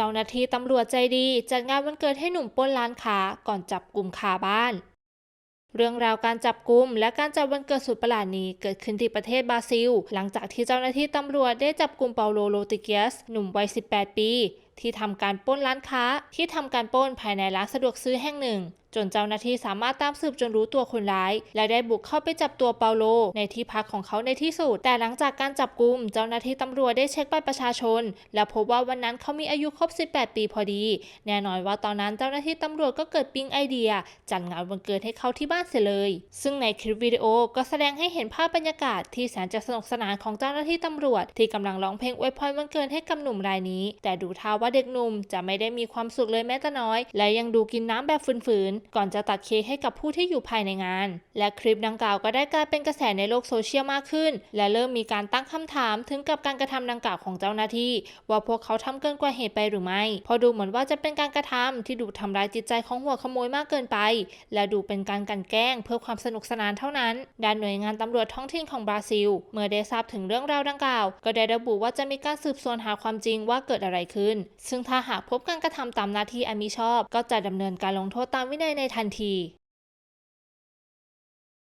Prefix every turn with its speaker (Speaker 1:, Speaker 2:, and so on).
Speaker 1: เจ้าหน้าที่ตำรวจใจดีจัดงานวันเกิดให้หนุ่มปล้นร้านค้าก่อนจับกลุ่มคาบ้าน เรื่องราวการจับกลุ่มและการจัดวันเกิดสุดประหลาดนี้เกิดขึ้นที่ประเทศบราซิล หลังจากที่เจ้าหน้าที่ตำรวจได้จับกลุ่มเปาโลโรติเกียส หนุ่มวัย 18 ปี ที่ทำการปล้นร้านค้าที่ทำการปล้นภายในร้านสะดวกซื้อแห่งหนึ่งจนเจ้าหน้าที่สามารถตามสืบจนรู้ตัวคนร้าย และได้บุกเข้าไปจับตัวเปาโล ในที่พักของเขาในที่สุด แต่หลังจากการจับกุม เจ้าหน้าที่ตำรวจได้เช็คบัตรประชาชน และพบว่าวันนั้นเขามีอายุครบ 18 ปีพอดี แน่นอนว่าตอนนั้นเจ้าหน้าที่ตำรวจก็เกิดปิ๊งไอเดีย จัดงานวันเกิดให้เขาที่บ้านเสียเลย ซึ่งในคลิปวิดีโอก็แสดงให้เห็นภาพบรรยากาศที่แสนจะสนุกสนานของเจ้าหน้าที่ตำรวจ ที่กำลังร้องเพลงอวยพรวันเกิดให้กับหนุ่มรายนี้ แต่ดูท่าว่าเด็กหนุ่มจะไม่ได้มีความสุขเลยแม้แต่น้อย และยังดูกินน้ำแบบฝืนก่อนจะตัดเค้กให้กับผู้ที่อยู่ภายในงาน และคลิปดังกล่าวก็ได้กลายเป็นกระแสในโลกโซเชียลมากขึ้น และเริ่มมีการตั้งคำถามถึงกับการกระทำดังกล่าวของเจ้าหน้าที่ ว่าพวกเขาทำเกินกว่าเหตุไปหรือไม่พราะดูเหมือนว่าจะเป็นการกระทำที่ดูทำร้ายจิตใจของหัวขโมยมากเกินไป และดูเป็นการกันแกล้ง เพื่อความสนุกสนานเท่านั้นด้านหน่วยงานตำรวจท้องถิ่นของบราซิล เมื่อได้ทราบถึงเรื่องราวดังกล่าว ก็ได้ระบุว่าจะมีการสืบสวนหาความจริงว่าเกิดอะไรขึ้น ซึ่งถ้าหากพบการกระทำตามหน้าที่อันมิชอบ ก็จะดำเนินการลงโทษตามวินัยในทันที